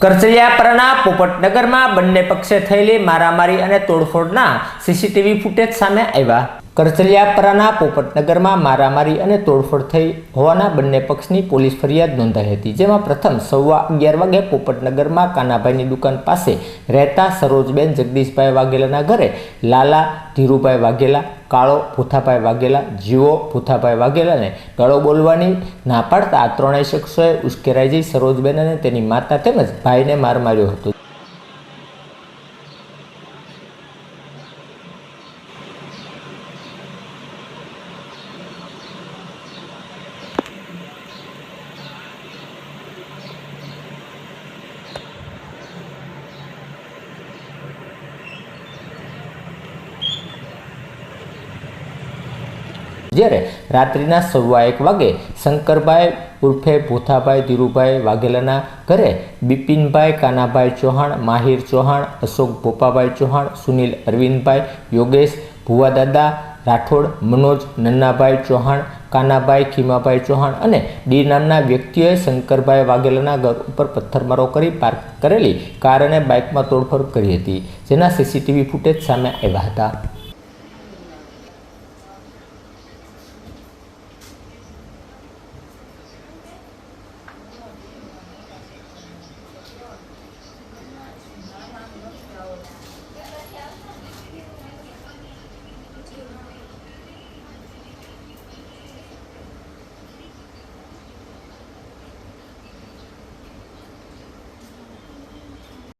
કરચલિયાપરાના પોપટનગરમાં બંને પક્ષે થયેલી મારામારી અને તોડફોડના સીસીટીવી ફૂટેજ સામે આવ્યા. કરચલિયાપરાના પોપટનગરમાં મારામારી અને તોડફોડ થઈ હોવાના બંને પક્ષની પોલીસ ફરિયાદ નોંધાઈ હતી, જેમાં પ્રથમ સવા અગિયાર વાગે પોપટનગરમાં કાનાભાઈની દુકાન પાસે રહેતા સરોજબેન જગદીશભાઈ વાઘેલાના ઘરે લાલા, ધીરુભાઈ વાઘેલા, કાળો ભૂથાભાઈ વાઘેલા, જીવો ભૂથાભાઈ વાઘેલાને ગળો બોલવાની ના પાડતા આ ત્રણેય શખ્સોએ ઉશ્કેરાઈ જઈ સરોજબેન અને તેની માતા તેમજ ભાઈને માર માર્યો હતો. જ્યારે રાત્રિના સવા એક વાગે શંકરભાઈ ઉર્ફે ભૂથાભાઈ ધીરુભાઈ વાઘેલાના ઘરે બિપિનભાઈ કાનાભાઈ ચૌહાણ, માહિર ચૌહાણ, અશોક ભોપાભાઈ ચૌહાણ, સુનિલ અરવિંદભાઈ, યોગેશ ભુવાદાદા, રાઠોડ, મનોજ, નન્નાભાઈ ચૌહાણ, કાનાભાઈ ખીમાભાઈ ચૌહાણ અને ડી નામના વ્યક્તિઓએ શંકરભાઈ વાઘેલાના ઘર ઉપર પથ્થરમારો કરી પાર્ક કરેલી કાર અને બાઇકમાં તોડફોડ કરી હતી. જેના સીસીટીવી ફૂટેજ સામે આવ્યા હતા.